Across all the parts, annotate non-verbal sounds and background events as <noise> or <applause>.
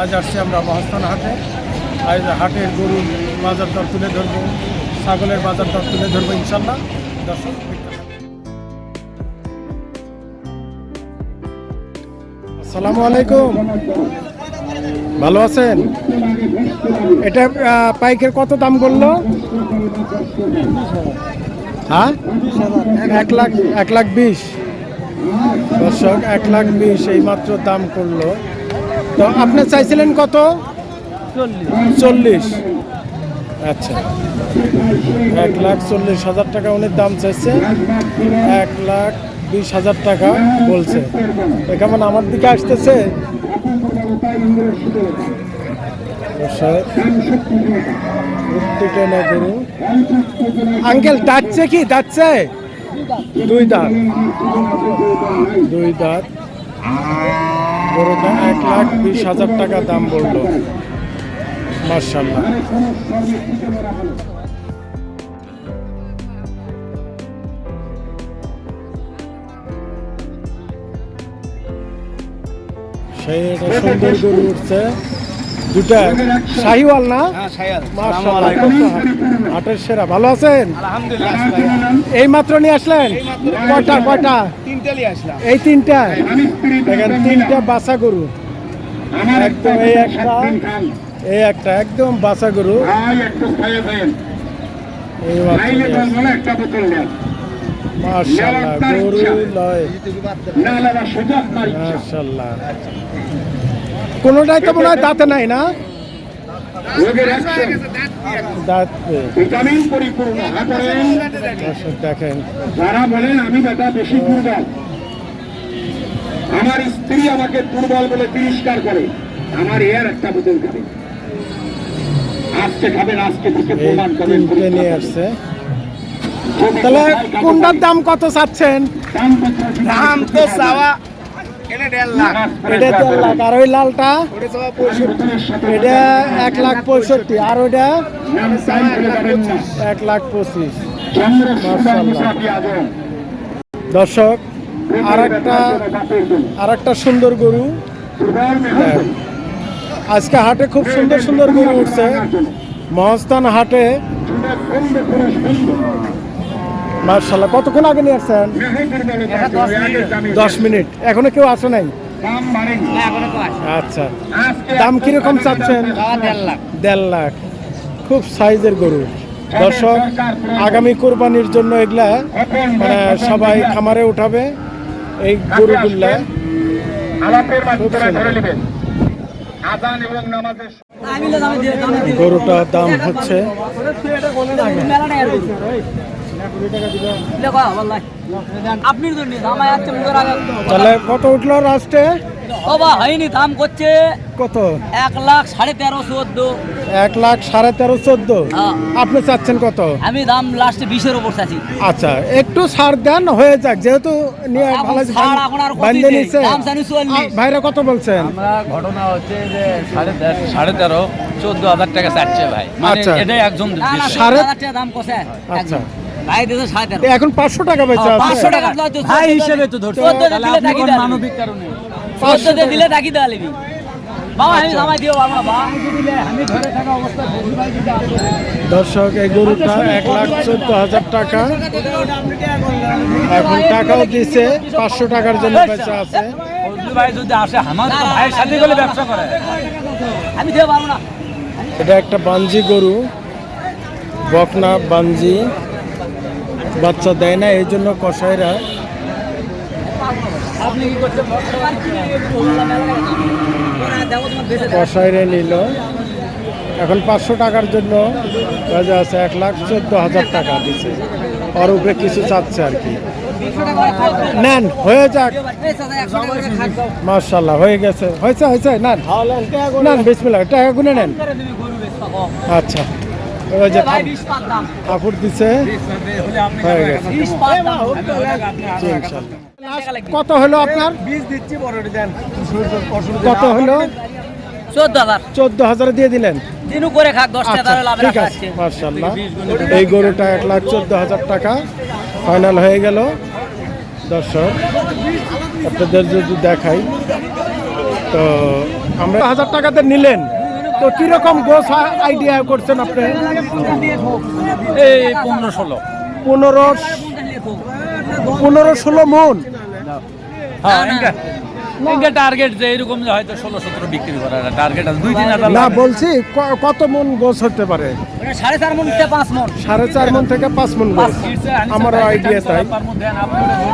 আজ আসছি আমরা মহাস্থান হাটে। আজ হাটের গরুর বাজার দর তুলে ধরবো। ছাগলের বাজার দর তুলে ধরবো ইনশাল্লাহ দর্শক আসসালামু আলাইকুম। ভালো আছেন? এটা পাইকের কত দাম বলল? হ্যাঁ? এক লাখ এক লাখ বিশ। দর্শক, এক লাখ বিশ এই মাত্র দাম করল। তো আপনি চাইছিলেন কত? চল্লিশ। আচ্ছা। এক লাখ চল্লিশ হাজার টাকা উনি দাম চাইছে। এক লাখ বিশ হাজার টাকা বলছে। কেমন আমার দিকে আসতেছে? আঙ্কেল দাঁতছে কি? দাঁতছে দুই দাঁত। দুই দাঁত। এক লাখ বিশ হাজার টাকা দাম বলল। মার্শাল্লাহ সুন্দর গরু উঠছে। দুটা শাহিওয়াল না? মার্শাল্লাহ হাটের সেরা। ভালো আছেন? এই মাত্র নিয়ে আসলেন? কয়টা কয়টা? এই তিনটা। দেখেন তিনটা বাসা গরু। একদম এই একটা। এই একটা একদম বাসা গরু। মার্শাল্লাহ গরু লয়। মার্শাল্লাহ কোনোটাই তো মনে হয় দাঁতে নাই না? ভিটামিন পরিপূর্ণ। হা করেন। দর্শক দেখেন। যারা বলেন আমি বেটা বেশি দুর্বল। আমার স্ত্রী আমাকে দুর্বল বলে তিরস্কার করে। আমার এর একটা খাবে। আজকে খাবেন আজকে থেকে এই প্রমাণ করেন নিয়ে আসছে। তাহলে কোনটার দাম কত চাচ্ছেন? দাম তো চাওয়া এটা দেড় লাখ। আর ওই লালটা, এটা এক লাখ পঁয়ষট্টি। আর ওইটা এক লাখ পঁচিশ। দর্শক আর একটা আর একটা সুন্দর গরু। দুর্বল আজকে হাটে খুব সুন্দর সুন্দর গরু উঠছে। মহস্থান হাটে। মার্শাল্লাহ, কতক্ষণ আগে নিয়ে আসছেন? দশ মিনিট। এখনও কেউ আসে নাই? আচ্ছা। দাম কীরকম চাচ্ছেন? দেড় লাখ। খুব সাইজের গরু। দর্শক, আগামী কোরবানির জন্য এগুলা মানে সবাই খামারে উঠাবে এই গরুগুলা। আলাপের মাধ্যমে ধরে নেবেন আজান এবং নামাজের গরুটা দাম হচ্ছে তাহলে কত উঠল লাস্টে হয়নি দাম করছে কত? এক লাখ সাড়ে তেরো চোদ্দ। এক লাখ সাড়ে তেরো চোদ্দ? হ্যাঁ। আপনি চাচ্ছেন কত? আমি দাম লাস্টে বিশের ওপর চাচ্ছি। আচ্ছা একটু ছাড় দেন হয়ে যাক যেহেতু ভাইরা কত বলছেন? আমরা ঘটনা হচ্ছে যে সাড়ে তেরো সাড়ে তেরো চোদ্দ হাজার টাকা চাচ্ছে ভাই। মানে আচ্ছা। এটাই একজন। সাড়ে- দাম কষে আচ্ছা। ভাই দিতে সাড়ে তেরো। এখন পাঁচশো টাকা বেচা পাঁচশো টাকা ভাই হিসেবে তো ধরছে তাহলে মানবিক কারণে। দিয়ে দিলে থাকি বা দর্শক এই গরুটা এক লাখ চোদ্দ হাজার টাকা এখন টাকাও দিছে পাঁচশো টাকার জন্য বেচা আছে। ফজলু ভাই যদি আসে আমার তো না, না, ভাইয়ের সাথে গেলে ব্যবসা করে। আমি দিতে পারব না। এটা একটা বাঞ্জি গরু। বকনা বাঞ্জি বাচ্চা দেয় না, এই জন্য কসাইরা আপনি কি করছেন দেখো তোমার বেঁচে কসাইরে নিল। এখন পাঁচশো টাকার জন্য আছে, এক লাখ চোদ্দ হাজার টাকা দিছে। ওর উপরে কিছু চাচ্ছে আর কি। নেন, হয়ে যাক। মার্শাল্লাহ হয়ে গেছে। হয়েছে হয়েছে, নেন। নেন, বিসমিল্লাহ, টাকা গুনে নেন। আচ্ছা। ওই যে ঠাকুর দিছে। হয়ে গেছে। কত হলো আপনার? বীজ দিচ্ছি কত হলো? চোদ্দ হাজার। চোদ্দ হাজার দিয়ে দিলেন? দিনু করে খাক দশ আচ্ছা টাকা লাভ ঠিক আছে মার্শাল্লাহ এই গরুটা এক লাখ চোদ্দ হাজার টাকা। ফাইনাল হয়ে গেল। দর্শক আপনাদের যদি দেখাই তো আমরা হাজার টাকাতে নিলেন। তো কীরকম গোস আইডিয়া করছেন আপনি? এই পনেরো ষোলো। পনেরো পনেরো ষোলো মন? হ্যাঁ টার্গেট যে এরকম হয়তো ষোলো সতেরো বিক্রি করার টার্গেট আছে। দুই তিন হাজার না বলছি ক- কত মন গোস হতে পারে? সাড়ে চার মন থেকে পাঁচ মন। সাড়ে চার মন থেকে পাঁচ মন গোস। আমার আইডিয়া তাই।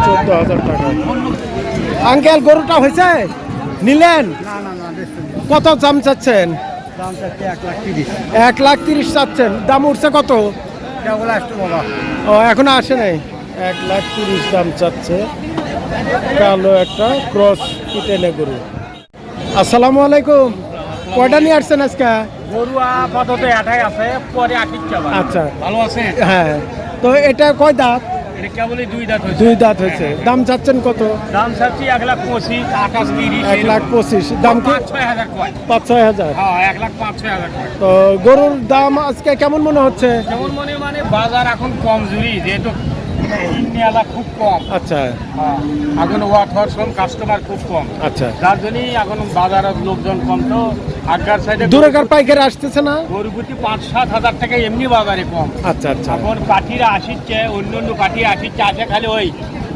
চোদ্দ হাজার টাকা। আঙ্কেল গরুটা হয়েছে? নিলেন? কত দাম চাচ্ছেন? এক লাখ তিরিশ চাচ্ছেন। দাম উঠছে কত? ও এখনও আসে নাই। এক লাখ তিরিশ দাম চাচ্ছে। কালো একটা ক্রস কিটেনে গরু। আসসালামু আলাইকুম। কয়টা নিয়ে আসছেন আজকে? গরু আপাতত এটাই আছে পরে আটিক আচ্ছা। ভালো আছে? হ্যাঁ। তো এটা কয় দাঁত? দুই দাঁত হয়েছে? হয়েছে। দাম চাচ্ছেন কত? দাম চাচ্ছি এক লাখ পঁচিশ আঠাশ তিরিশ এক লাখ পঁচিশ। দাম পাঁচ ছয় হাজার পাঁচ ছয় হাজার। হ্যাঁ এক লাখ পাঁচ ছয় হাজার তো গরুর দাম আজকে কেমন মনে হচ্ছে? কেমন মনে মানে বাজার এখন কমজোরি যেহেতু মেলা খুব কম। আচ্ছা। হ্যাঁ, এখন ওয়াট হওয়ার সব কাস্টমার খুব কম। আচ্ছা। যার জন্যই এখন বাজারের লোকজন কম। তো সাইডে দূরেকার পাইকারি আসতেছে না? গরু প্রতি পাঁচ সাত হাজার টাকা এমনি বাজারে কম। আচ্ছা আচ্ছা। এখন পাঠিরা আসিচ্ছে অন্য অন্য পাঠি আসিচ্ছে আসে খালি ওই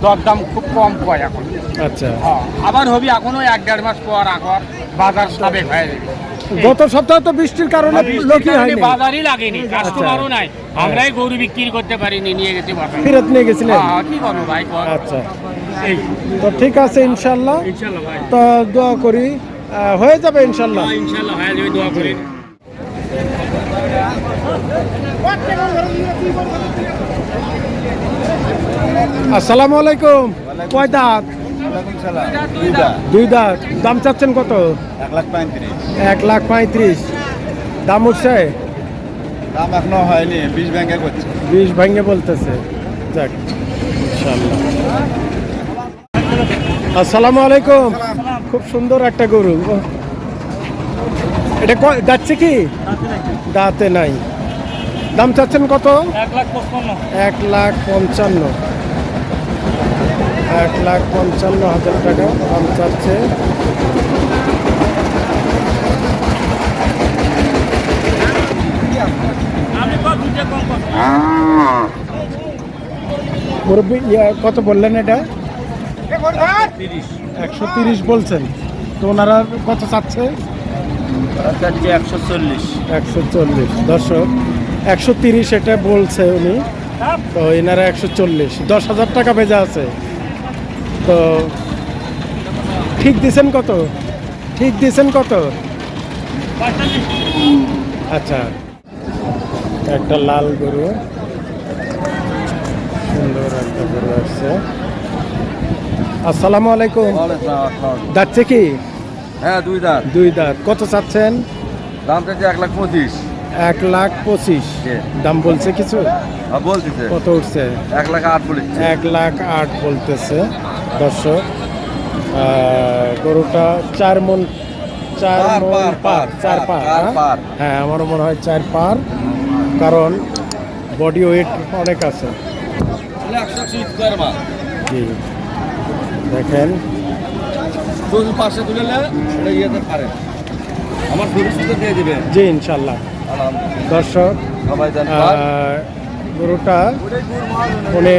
দরদাম খুব কম কয় এখন। আচ্ছা। হ্যাঁ, আবার হবি এখন এক দেড় মাস পর আগর বাজার সাবেক হয়ে যাবে। গত সপ্তাহে তো বৃষ্টির কারণে বৃষ্টির লোকই হয়নি। বাজারই লাগেনি কাস্টমারও নাই। আমরাই গরু বিক্রি করতে পারিনি নিয়ে গেছি বাজারে। ফেরত নিয়ে গেছিলেন? হ্যাঁ, কি করব ভাই আচ্ছা। তো ঠিক আছে ইনশাল্লাহ। ইনশাল্লাহ ভাই। তো দোয়া করি হয়ে যাবে ইনশাল্লাহ। হ্যাঁ, ইনশাল্লাহ হয়ে যাবে দোয়া করি। আসসালামু আলাইকুম। কয় দাঁত? দুই দাঁত। দাম চাচ্ছেন কত? এক লাখ পঁয়ত্রিশ। এক লাখ পঁয়ত্রিশ। দাম উঠছে? দাম এখনও হয়নি বিশ ব্যাংকে করছে। বিষ ভাঙ্গে বলতেছে। যাক। ইনশাল্লাহ আসসালামু আলাইকুম। খুব সুন্দর একটা গরু। এটা ক- যাচ্ছে কি? দাঁতে নাই। দাম চাচ্ছেন কত? এক লাখ পঁচপন্ন। এক লাখ পঞ্চান্ন। এক লাখ পঞ্চান্ন হাজার টাকা দাম চাচ্ছে। কত বললেন এটা? একশো তিরিশ বলছেন। তো ওনারা কত চাচ্ছে? একশো চল্লিশ। একশো চল্লিশ দর্শক, একশো তিরিশ এটা বলছে উনি। তো এনারা একশো চল্লিশ। দশ হাজার টাকা ভেজা আছে। তো ঠিক দিছেন কত? ঠিক দিছেন কত? আচ্ছা। একটা লাল গরু। সুন্দর একটা গরু আসছে। আসসালামু আলাইকুম। যাচ্ছে কি? হ্যাঁ দুই দাঁত। দুই দাঁত। কত চাচ্ছেন? দাম চাইছে এক লাখ পঁচিশ। এক লাখ পঁচিশ। দাম বলছে কিছু? আর বলতেছে। কত উঠছে? এক লাখ আট বলেছে। এক লাখ আট বলতেছে। দর্শক গরুটা চার মন চার মন পার, চার পার, পার হ্যাঁ? হ্যাঁ আমারও মনে হয় চার পার কারণ বডি ওয়েট অনেক আছে। জি। দেখেন। পাশে তুলে পারে। আমার দিয়ে দিবে। জি ইনশাল্লাহ। দর্শক সবাই গরুটা মানে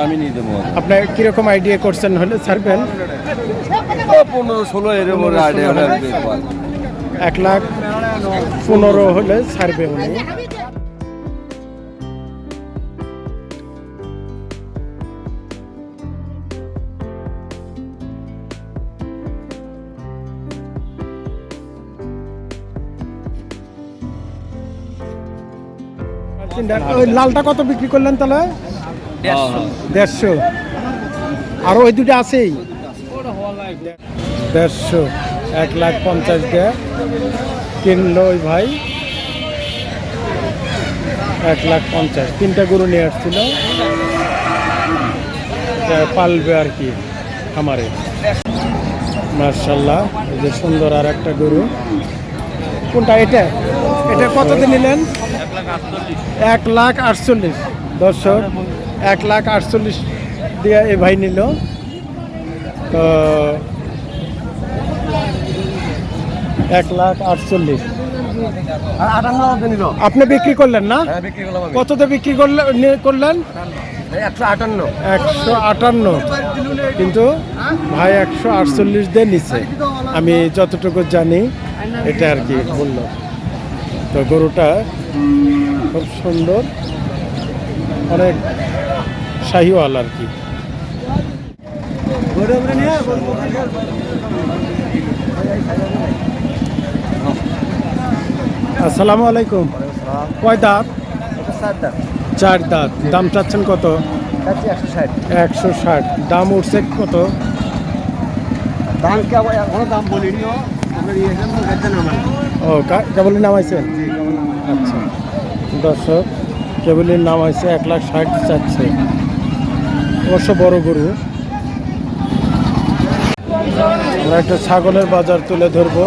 আমি নিয়ে দেবো কীরকম আইডিয়া করছেন হলে ছাড়বেন? পনেরো ষোলো এরকম আইডিয়া। এক লাখ পনেরো হলে ছাড়বে উনি। ওই লালটা কত বিক্রি করলেন তাহলে? দেড়শো। আর ওই দুটো আছেই? দেড়শো। এক লাখ পঞ্চাশ দিয়ে কিনলো ওই ভাই। এক লাখ পঞ্চাশ। তিনটা গরু নিয়ে আসছিল। পালবে আর কি খামারে। মার্শাল্লাহ এই যে সুন্দর আর একটা গরু। কোনটা এটা? এটা কত দিয়ে নিলেন? এক লাখ আটচল্লিশ। দর্শক এক লাখ আটচল্লিশ দিয়ে এই ভাই নিল। তো এক লাখ আটচল্লিশ। আপনি বিক্রি করলেন না? হ্যাঁ বিক্রি কততে বিক্রি করলেন করলেন? একশো আটান্ন। একশো আটান্ন। কিন্তু ভাই একশো আটচল্লিশ দিয়ে নিচ্ছে আমি যতটুকু জানি এটা আর কি বলল তো গরুটা খুব সুন্দর। অনেক শাহিওয়াল আর কি। আসসালামু আলাইকুম। কয় দাঁত? চার দাঁত। দাম চাচ্ছেন কত? একশো ষাট। দাম উঠছে কত? দাম এখনও দাম বলিনি ও, কা- কেবলই নামাইছেন আচ্ছা। দর্শক, কেবলের নাম নামাইছে এক লাখ ষাট চাচ্ছে। অবশ্য বড় গরু। আমরা একটা ছাগলের বাজার তুলে ধরবো।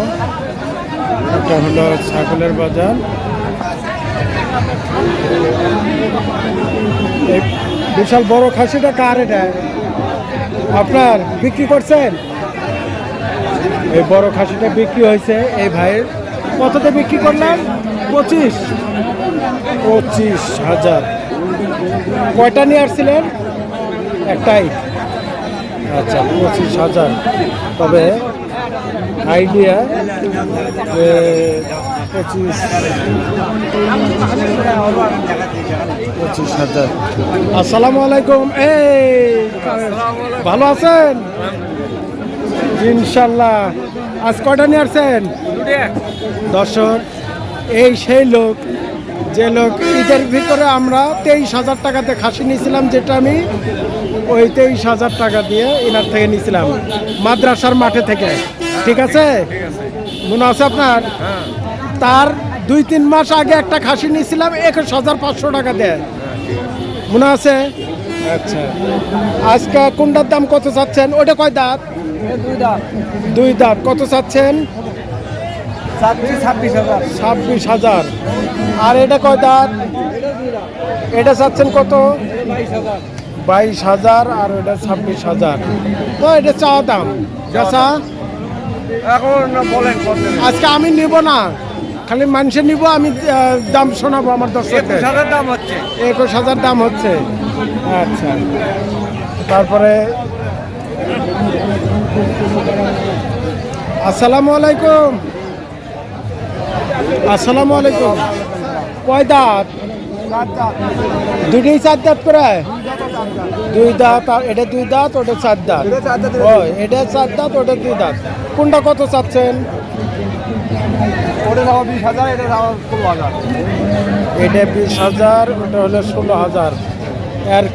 এটা হলো ছাগলের বাজার। বিশাল বড় খাসিটা কার এটা? আপনার বিক্রি করছেন? এই বড় খাসিটা বিক্রি হয়েছে এই ভাইয়ের। কততে বিক্রি করলেন পঁচিশ। পঁচিশ হাজার। কয়টা নিয়ে আসছিলেন? একটাই। আচ্ছা পঁচিশ হাজার। তবে আইডিয়া যে পঁচিশ পঁচিশ হাজার। আসসালামু আলাইকুম। এই ভালো আছেন? ইনশাল্লাহ। আজ কয়টা নিয়ে আসছেন? দর্শক এই সেই লোক যে লোক ঈদের ভিতরে আমরা তেইশ হাজার টাকাতে খাসি নিয়েছিলাম যেটা আমি ওই তেইশ হাজার টাকা দিয়ে এনার থেকে নিয়েছিলাম মাদ্রাসার মাঠে থেকে। ঠিক আছে? মনে আছে আপনার? তার দুই তিন মাস আগে একটা খাসি নিয়েছিলাম একুশ হাজার পাঁচশো টাকা দেয়। মনে আছে? আচ্ছা। আজকে কোনটার দাম কত চাচ্ছেন? ওটা কয় দাঁত? দুই দাঁত। কত চাচ্ছেন? ছাব্বিশ হাজার। ছাব্বিশ হাজার। আর এটা কয় দাঁত এটা চাচ্ছেন কত? বাইশ হাজার আর ওটা ছাব্বিশ হাজার। তো এটা চাওয়া দাম। বেচা? এখন বলেন আজকে আমি নিব না। খালি মানুষের নিব আমি দাম শোনাবো আমার দর্শকদের। হাজার দাম হচ্ছে। একুশ হাজার দাম হচ্ছে। আচ্ছা। তারপরে আসসালামু আলাইকুম। আসসালামু আলাইকুম। কয় দাঁত? দুটোই চার দাঁত করে? দুই দাঁত এটা দুই দাঁত ওটা চার দাঁত। ও এটা চার দাঁত ওটা দুই দাঁত। কোনটা কত চাচ্ছেন? এটা বিশ হাজার ওটা হলো ষোলো হাজার। আর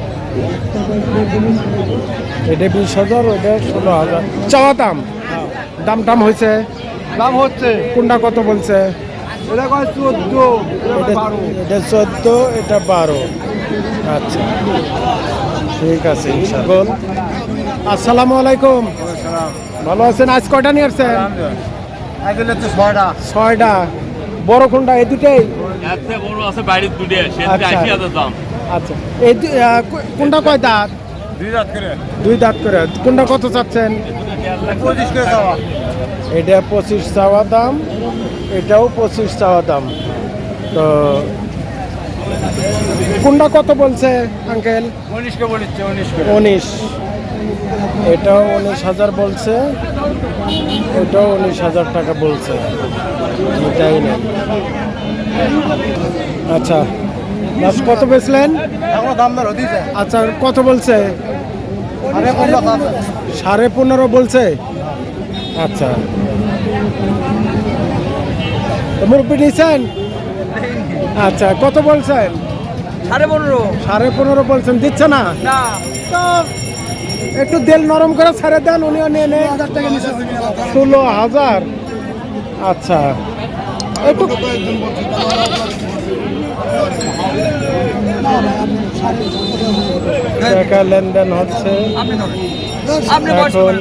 এটা বিশ হাজার ওটা ষোলো হাজার। চাওয়া দাম? দাম টাম হয়েছে? দাম হচ্ছে। কোনটা কত বলছে? এটা কয় চোদ্দ? এটা এটা চোদ্দ এটা বারো। আচ্ছা। ঠিক আছে ইনশাআল্লাহ। আসসালামু আলাইকুম। ভালো আছেন? আজ কয়টা নিয়ে আসছেন? ছয়টা। ছয়টা। বড় কোনটা এই দুটাই? আচ্ছা। আচ্ছা। এই কোনটা কয় দাঁত? দুই দাঁত করে। কোনটা কত চাচ্ছেন? এটা পঁচিশ চাওয়া দাম এটাও পঁচিশ চাওয়া দাম। তো কোনটা কত বলছে আঙ্কেল? উনিশ। এটাও উনিশ হাজার বলছে ওটাও উনিশ হাজার টাকা বলছে। এটাই আচ্ছা। কত বেচলেন? আচ্ছা কত বলছে? সাড়ে পনেরো বলছে? আচ্ছা। মুরব্বী নিয়েছেন আচ্ছা কত বলছেন? সাড়ে পনেরো। সাড়ে পনেরো বলছেন দিচ্ছে না? একটু তেল নরম করে ছেড়ে দেন উনিও নিয়ে নেন ষোলো হাজার। আচ্ছা। একটু টাকা লেনদেন হচ্ছে। এখন।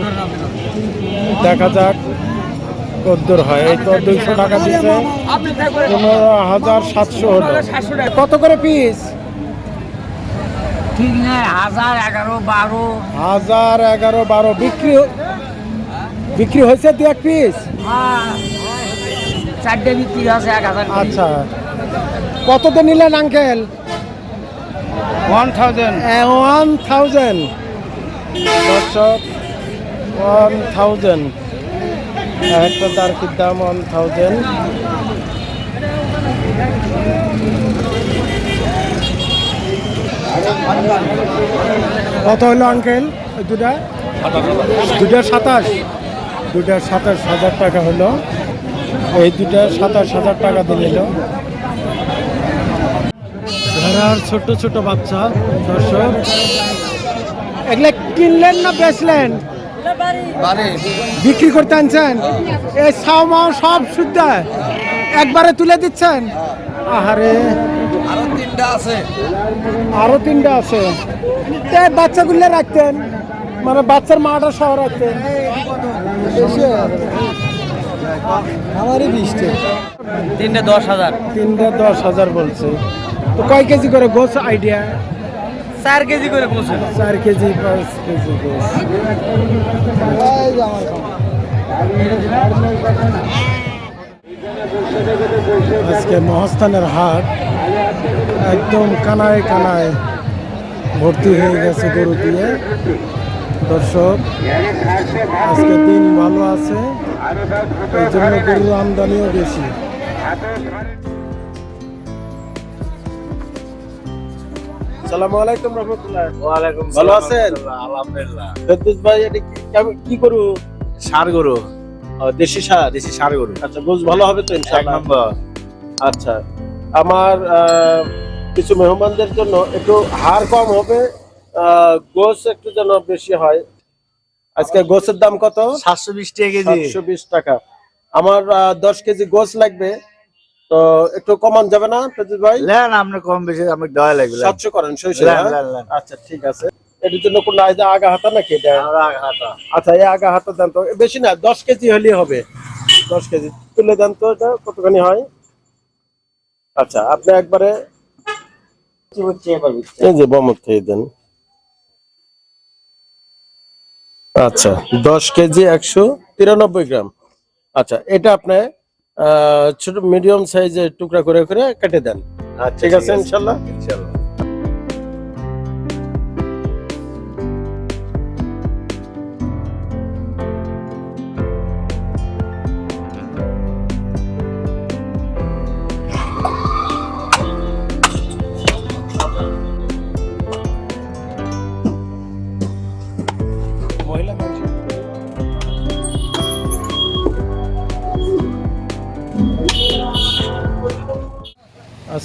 দেখা যাক কদ্দুর হয়। এই তো দুইশো টাকা দিচ্ছে। পনেরো হাজার সাতশো হলো। সাতশো টাকা। কত করে পিস ঠিক নাই হাজার এগারো বারো। হাজার এগারো বারো। বিক্রি বিক্রি হয়েছে দু এক পিস হ্যাঁ। চারটে বিক্রি আছে এক হাজার আচ্ছা। কততে নিলেন uncle? One thousand. One thousand. দর্শক ওয়ান থাউজেন্ড। একটা দারকির দাম ওয়ান থাউজেন্ড। কত হলো আঙ্কেল? দুটা? দুটা সাতাশ। দুটা সাতাশ হাজার টাকা হলো। এই দুটা সাতাশ হাজার টাকা দিয়ে নিল। ভেড়ার ছোট ছোট বাচ্চা দর্শক। এগুলা কিনলেন না বেচলেন? বিক্রি করতে আনছেন? এই ছাও মাও সব শুদ্ধ? একবারে তুলে দিচ্ছেন? আহারে। আরও তিনটা আছে। আরও তিনটা আছে। বাচ্চাগুলো রাখতেন। মানে বাচ্চার মাটা সহ রাখতেন। আমারই বৃষ্টি। তিনটে দশ হাজার। তিনটা দশ হাজার বলছে। তো কয় কেজি করে গোস আইডিয়া চার কেজি করে পৌঁছে চার কেজি পাঁচ কেজি গোস আজকে মহাস্থানের হাট একদম কানায় কানায় ভর্তি হয়ে গেছে গরু দিয়ে। দর্শক আজকে দিন ভালো আছে এই জন্য গরু আমদানিও বেশি। সালামু আলাইকুম রহমতুল্লাহ। ওয়ালাইকুম ভালো আছেন? আলহামদুলিল্লাহ। ফেরদৌস ভাই এটা কি- গরু? সার গরু। দেশি সার? দেশি সার গরু। আচ্ছা গোছ ভালো হবে তো ইনশাআল্লাহ। আচ্ছা আমার কিছু মেহমানদের জন্য একটু হার কম হবে গোছ একটু যেন বেশি হয়। আজকে গোছের দাম কত? সাতশো বিশ টাকা কেজি। সাতশো বিশ টাকা। আমার দশ কেজি গোছ লাগবে। তো একটু কমান যাবে না ফেরদৌস ভাই? লেন আপনি কম বেশি আমাকে দেওয়া লাগবে লেন। সাতশো করেন লেন। আচ্ছা ঠিক আছে। এটার জন্য কোন আগা হাতা নাকি এটা? আমরা হাতা। আচ্ছা এই আগা হাতা দেন তো। বেশি না দশ কেজি হলেই হবে। দশ কেজি। তুলে দেন তো এটা কতখানি হয়? আচ্ছা আপনি একবারে এই যে বমক থেকে দেন। আচ্ছা দশ কেজি একশো তিরানব্বই গ্রাম। আচ্ছা এটা আপনি আহ, ছোট মিডিয়াম সাইজের টুকরা করে করে কেটে দেন। আচ্ছা, ঠিক আছে। ইনশাল্লাহ। ইনশাল্লাহ।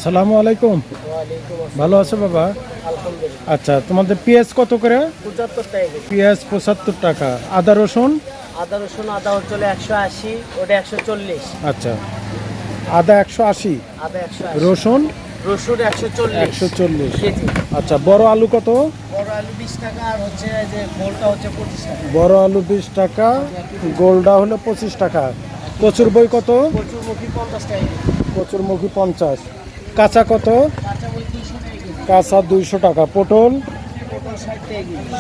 আসসালামু আলাইকুম। ভালো আছো বাবা? আচ্ছা তোমাদের পেঁয়াজ কত করে? পঁচাত্তর টাকা পেঁয়াজ পঁচাত্তর টাকা। আদা রসুন? আদা রসুন আদা হচ্ছে একশো আশি ওটা একশো চল্লিশ। আচ্ছা। আদা একশো আশি আদা একশো রসুন? রসুন একশো চল্লিশ একশো চল্লিশ। আচ্ছা বড় আলু কত? বড় আলু বিশ টাকা আর হচ্ছে যে গোলটা হচ্ছে পঁচিশ টাকা। বড় আলু বিশ টাকা গোলডা হলো পঁচিশ টাকা। কচুর বই কত? প্রচুর কচুরমুখী পঞ্চাশ টাকা কচুরমুখী পঞ্চাশ। কাঁচা কত? কাঁচা দুশো টাকা দুইশো টাকা। পটল?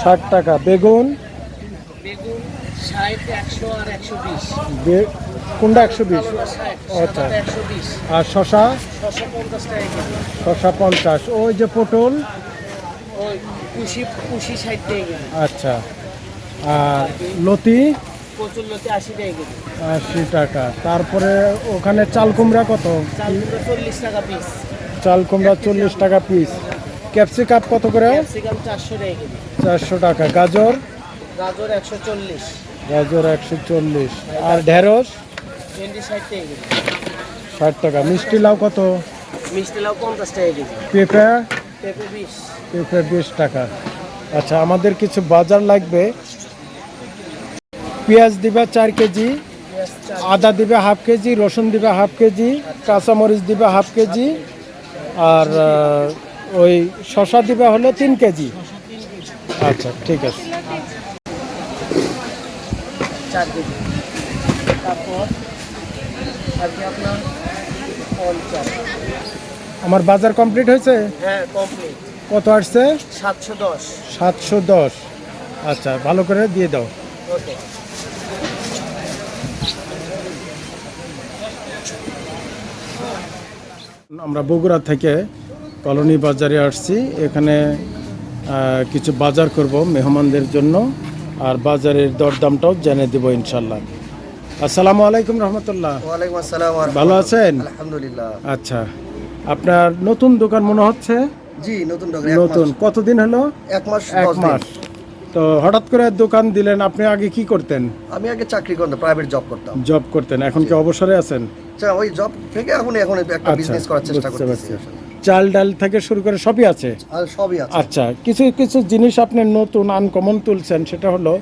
ষাট টাকা। বেগুন? কোনটা একশো বিশ? আচ্ছা। আর শশা শশা পঞ্চাশ। ওই যে পটল? আচ্ছা। আর লতি? কচুরলতি আশি টাকা কেজি। আশি টাকা। তারপরে ওখানে চাল কুমড়া কত? চাল কুমড়ো চল্লিশ টাকা পিস চাল কুমড়া চল্লিশ টাকা পিস ক্যাপসিকাপ কত করে? ক্যাপসিকাম চারশো টাকা কেজি। চারশো টাকা। গাজর? গাজর একশো চল্লিশ। গাজর একশো চল্লিশ। আর ঢেঁড়স? ভেন্ডি ষাট টাকা কেজি। ষাট টাকা। মিষ্টি লাউ কত? মিষ্টি লাউ পঞ্চাশ টাকা কেজি। পেঁপে? পেঁপে বিশ। পেঁপে বিশ টাকা। আচ্ছা আমাদের কিছু বাজার লাগবে। পেঁয়াজ দিবে চার কেজি আদা দিবে হাফ কেজি রসুন দিবে হাফ কেজি কাঁচামরিচ দিবে হাফ কেজি আর ওই শশা দিবে হলো তিন কেজি। আচ্ছা ঠিক আছে। আমার বাজার কমপ্লিট হয়েছে? হ্যাঁ কত আসছে? সাতশো দশ। সাতশো দশ। আচ্ছা ভালো করে দিয়ে দাও। আমরা বগুড়া থেকে কলোনি বাজারে আসছি। এখানে কিছু বাজার করব মেহমানদের জন্য আর বাজারের দরদামটাও জেনে দেবো ইনশাল্লাহ। আসসালামু আলাইকুম রহমতুল্লাহ। ওয়ালাইকুম আসসালাম ভালো আছেন? আলহামদুলিল্লাহ। আচ্ছা আপনার নতুন দোকান মনে হচ্ছে? জি নতুন ডগ নতুন কতদিন হলো? এক মাস এক মাস। তো হঠাৎ করে দোকান দিলেন আপনি আগে কি করতেন? আমি আগে চাকরি করতাম প্রাইভেট জব করতাম। জব করতেন এখন কি অবসরে আছেন? আচ্ছা, ওই জব থেকে এখন এখন একটা আচ্ছা বিজনেস করার চেষ্টা করতেছি চাল ডাল থেকে শুরু করে সবই আছে? আর সবই আছে। আচ্ছা কিছু কিছু জিনিস আপনি নতুন আনকমন তুলছেন সেটা হলো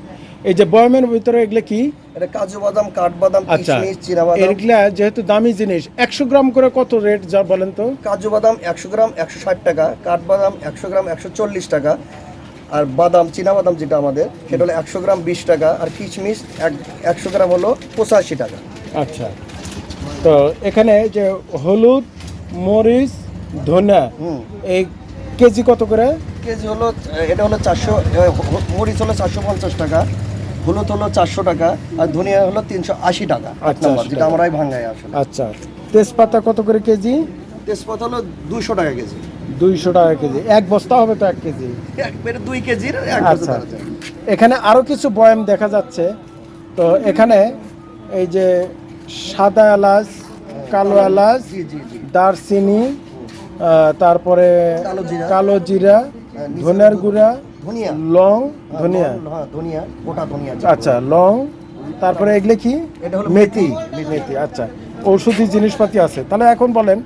এই যে বয়ামের ভিতরে এগুলো কি? এটা কাজু বাদাম কাঠবাদাম আচ্ছা কিশমিশ চীনা বাদাম। এগুলা যেহেতু দামি জিনিস একশো গ্রাম করে কত রেট যা বলেন তো? কাজু বাদাম একশো গ্রাম একশো ষাট টাকা কাঠবাদাম একশো গ্রাম একশো চল্লিশ টাকা আর বাদাম চীনা বাদাম যেটা আমাদের সেটা হলো একশো গ্রাম বিশ টাকা আর কিশমিশ এক একশো গ্রাম হলো পঁচাশি টাকা। আচ্ছা। তো এখানে যে হলুদ মরিচ ধনা এই কেজি কত করে? কেজি হলো এটা হলো চারশো মরিচ হলো চারশো পঞ্চাশ টাকা হলুদ হলো চারশো টাকা আর ধনিয়া হলো তিনশো আশি টাকা। আচ্ছা, যেটা আমরাই ভাঙাই আসলে। আচ্ছা। তেজপাতা কত করে কেজি? তেজপাতা হলো দুশো টাকা কেজি। দুইশো টাকা কেজি। এক বস্তা হবে তো এক কেজি। দুই কেজির আচ্ছা। এখানে আরও কিছু বয়াম দেখা যাচ্ছে। তো এখানে এই যে সাদা এলাচ কালো এলাচ দারচিনি তারপরে কালো জিরা। নিচে ধনের গুঁড়া ধনিয়া। লং ধনিয়া। হ্যাঁ ধনিয়া গোটা ধনিয়া আচ্ছা লং। তারপরে এগুলো কি? মেথি। মেথি আচ্ছা। ঔষধি জিনিসপাতি আছে। তাহলে এখন বলেন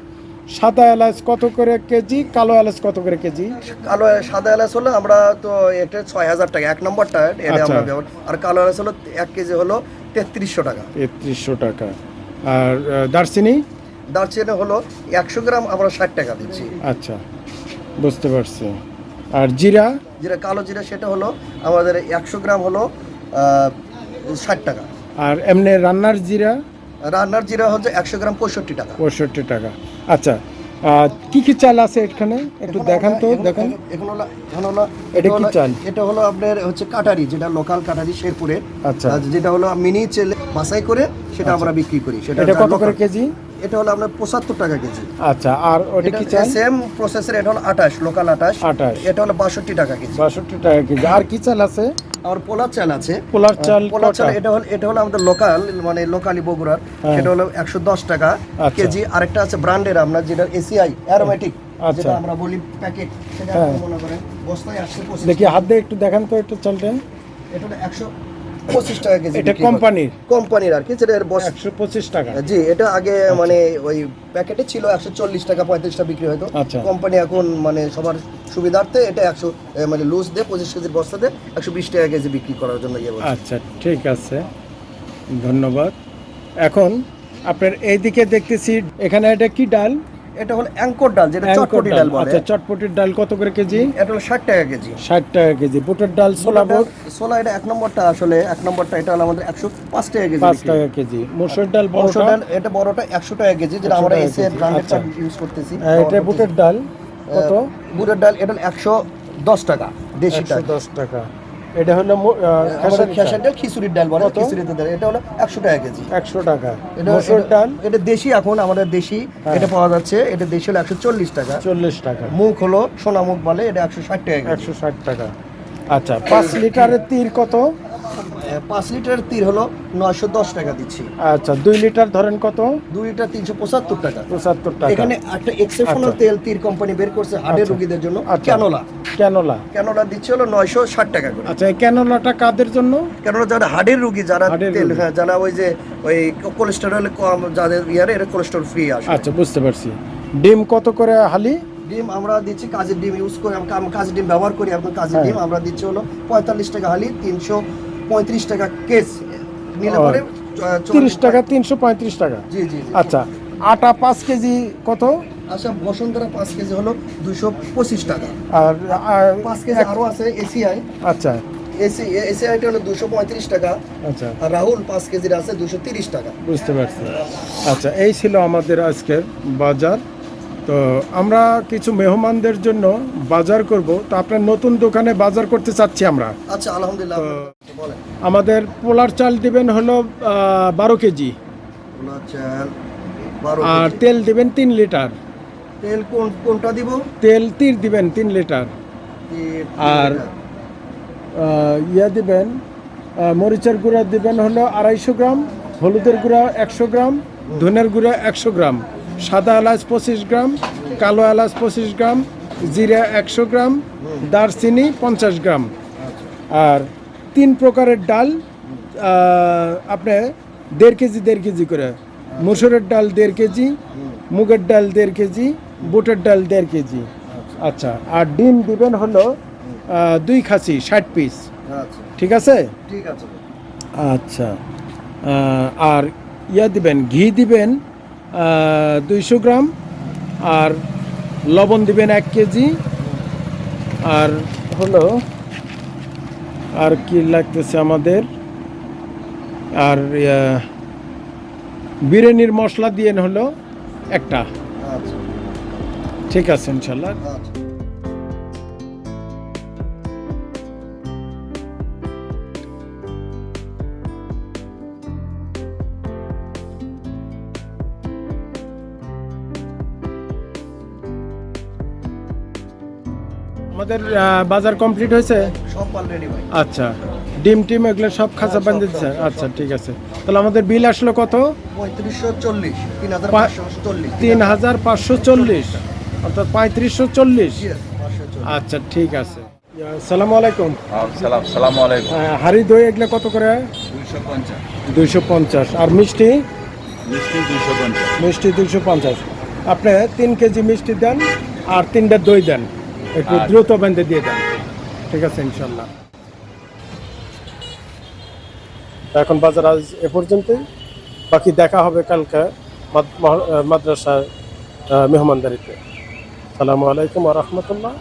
সাদা এলাচ কত করে কেজি? কালো এলাচ কত করে কেজি? কালো সাদা এলাচ হলো আমরা তো এটা ছয় হাজার টাকা এক নম্বরটা এটা আচ্ছা। আমরা ব্যবহার আর কালো এলাচ হলো এক কেজি হলো তেত্রিশশো টাকা। তেত্রিশশো টাকা। আর দারচিনি? দারচিনি হলো একশো গ্রাম আমরা ষাট টাকা দিচ্ছি। আচ্ছা বুঝতে পারছি। আর জিরা? যেটা কালো জিরা সেটা হলো আমাদের একশো গ্রাম হলো ষাট টাকা। আর এমনি রান্নার জিরা? রান্নার জিরা হচ্ছে একশো গ্রাম পঁয়ষট্টি টাকা। পঁয়ষট্টি টাকা। আচ্ছা কি কি চাল আছে এখানে? একটু দেখান তো দেখান। এখন হলো এখন হলো এটা কি চাল? এটা হলো আপনার হচ্ছে কাটারি যেটা লোকাল কাটারি শেরপুরের আচ্ছা। যেটা হলো মিনি চেলে বাছাই করে সেটা আমরা বিক্রি করি। সেটা এটা কত করে কেজি? এটা হলো আপনার পঁচাত্তর টাকা কেজি। আচ্ছা আর ওটা কি চাল? সেম প্রসেসের এটা হলো আঠাশ লোকাল আঠাশ 28 এটা হলো বাষট্টি টাকা কেজি। বাষট্টি টাকা কেজি। আর কি চাল আছে? আর পোলার চাল আছে পোলার চাল পোলার চাল এটা হল এটা হলো আমাদের লোকাল মানে লোকালি বগুড়ার হ্যাঁ। সেটা হলো একশো দশ টাকা আচ্ছা। কেজি আরেকটা আছে ব্র্যান্ডের আপনার যেটা এসিআই অ্যারোমেটিক আচ্ছা। যেটা আমরা বলি প্যাকেট সেটা হ্যাঁ। মনে করেন বস্তায় আসছে দেখি হাত দিয়ে একটু দেখান তো একটু চালটা এটা হলো একশো পঁচিশ টাকা কেজি এটা কোম্পানির? কোম্পানির আর কি যেটা এর বস একশো পঁচিশ টাকা। জি এটা আগে মানে ওই প্যাকেটে ছিল একশো চল্লিশ টাকা পঁয়ত্রিশটা বিক্রি হতো। আচ্ছা। কোম্পানি এখন মানে সবার সুবিধার্থে এটা একশো মানে লুজ দিয়ে পঁচিশ কেজির বস্তাতে একশো বিশ টাকা কেজি বিক্রি করার জন্য ইয়ে আচ্ছা ঠিক আছে। ধন্যবাদ। এখন আপনার এইদিকে দেখতেছি এখানে এটা কি ডাল? এটা হলো অ্যাঙ্কর ডাল যেটা চটপটি ডাল। বলে। আচ্ছা চটপটির ডাল কত করে কেজি? এটা হলো ষাট টাকা কেজি। ষাট টাকা কেজি। বুটের ডাল ছোলা বুট? সোলা এটা এক নম্বরটা আসলে এক নম্বরটা এটা হলো আমাদের একশো পাঁচ টাকা কেজি পাঁচ টাকা কেজি। মসুর ডাল মসুর বড়টা ডাল এটা বড়টা একশো টাকা কেজি যেটা আমরা এসে ব্র্যান্ডেড আচ্ছা। ইউজ করতেছি এটা বুটের ডাল কত? বুটের ডাল এটা একশো দশ টাকা দেশি টাকা দশ টাকা। এটা হলো আহ, খেসার ডাল, খিচুড়ির ডাল বলে খিচুড়িতে ডাল এটা হলো একশো টাকা কেজি। একশো টাকা। এটা মসুর ডাল? এটা দেশি এখন আমাদের দেশি। হ্যাঁ। এটা পাওয়া যাচ্ছে এটা দেশি হলো একশো চল্লিশ টাকা। চল্লিশ টাকা। মুখ হলো সোনা মুখ বলে এটা একশো ষাট টাকা একশো ষাট টাকা। আচ্ছা পাঁচ <coughs> লিটারের তীর কত? পাঁচ লিটারের তীর হলো নয়শো দশ টাকা দিচ্ছি। আচ্ছা দুই লিটার ধরেন কত? দুই লিটার তিনশো পঁচাত্তর টাকা। পঁচাত্তর টাকা। এখানে একটা এক্সেপশনাল আচ্ছা। তেল তীর কোম্পানি বের করছে হার্টের আচ্ছা। রোগীদের জন্য। ক্যানোলা ক্যানোলা ক্যানোলা দিচ্ছে হলো নয়শো ষাট টাকা করে। আচ্ছা ক্যানোলাটা কাদের জন্য? ক্যানোলা যারা হার্টের রোগী যারা তেল হ্যাঁ যারা ওই যে ওই কোলেস্টেরল কম যাদের ইয়ারে এটা কোলেস্টেরল ফ্রি আসে। আচ্ছা বুঝতে পারছি। ডিম কত করে হালি? ডিম আমরা দিচ্ছি কাজের ডিম ইউজ করি কাজের ডিম ব্যবহার করি এখন কাজের হ্যাঁ। ডিম আমরা দিচ্ছি হলো পঁয়তাল্লিশ টাকা হালি তিনশো পঁয়ত্রিশ টাকা কেস। নিলে পরে তিরিশ টাকা তিনশো পঁয়ত্রিশ টাকা। জি জি। আচ্ছা আটা পাঁচ কেজি কত? আচ্ছা বসুন্ধরা পাঁচ কেজি হলো দুশো পঁচিশ টাকা। আর পাঁচ কেজি আরও আছে এসিআই আচ্ছা। এসি এসিআইটা হলো দুশো পঁয়ত্রিশ টাকা। আচ্ছা। আর রাহুল পাঁচ কেজির আছে দুশো তিরিশ টাকা। বুঝতে পারছি। আচ্ছা এই ছিল আমাদের আজকের বাজার। তো আমরা কিছু মেহমানদের জন্য বাজার করব। তো আপনার নতুন দোকানে বাজার করতে চাচ্ছি আমরা। আচ্ছা আলহামদুলিল্লাহ আমাদের পোলার চাল দিবেন হলো বারো কেজি। আর তেল দিবেন তিন লিটার। তেল কোন কোনটা দিব? তেল তীর দিবেন তিন লিটার। আর ইয়া দিবেন মরিচের গুঁড়া দিবেন হলো আড়াইশো গ্রাম হলুদের গুঁড়া একশো গ্রাম ধনের গুঁড়া একশো গ্রাম। সাদা এলাচ পঁচিশ গ্রাম কালো এলাচ পঁচিশ গ্রাম জিরা একশো গ্রাম দারচিনি পঞ্চাশ গ্রাম। আর তিন প্রকারের ডাল আপনি দেড় কেজি দেড় কেজি করে। মসুরের ডাল দেড় কেজি মুগের ডাল দেড় কেজি বুটের ডাল দেড় কেজি। আচ্ছা আর ডিম দিবেন হলো দুই খাসি ষাট পিস। আচ্ছা। ঠিক আছে? ঠিক আছে। আচ্ছা আর ইয়া দিবেন ঘি দিবেন দুইশো গ্রাম আর লবণ দিবেন এক কেজি আর হলো আর কি লাগতেছে আমাদের? আর বিরিয়ানির মশলা দিয়ে হলো একটা। আচ্ছা। ঠিক আছে ইনশাল্লাহ। আমাদের বাজার কমপ্লিট হয়েছে? সব মাল রেডি ভাই। আচ্ছা। ডিম টিম এগুলো সব খাঁচা বান্ধে দিচ্ছে আচ্ছা ঠিক আছে। তাহলে আমাদের বিল আসলো কত? পঁয়ত্রিশশো চল্লিশ তিন হাজার পাঁচশো চল্লিশ। তিন হাজার পাঁচশো চল্লিশ। অর্থাৎ পঁয়ত্রিশশো চল্লিশ। আচ্ছা ঠিক আছে। সালাম আলাইকুম। সালাম সালাম আলাইকুম। হাড়ি দই এগুলো কত করে? দুইশো পঞ্চাশ। দুইশো পঞ্চাশ। আর মিষ্টি? মিষ্টি দুইশো পঞ্চাশ। মিষ্টি দুইশো পঞ্চাশ। আপনি তিন কেজি মিষ্টি দেন আর তিনটা দই দেন। একটু আচ্ছা। দ্রুত বেঁধে দিয়ে দেন। ঠিক আছে ইনশাল্লাহ এখন বাজার আজ এ পর্যন্তই। বাকি দেখা হবে কালকে মাদ্রাসায় মেহমানদারিতে। সালামু আলাইকুম আ রহমতুল্লাহ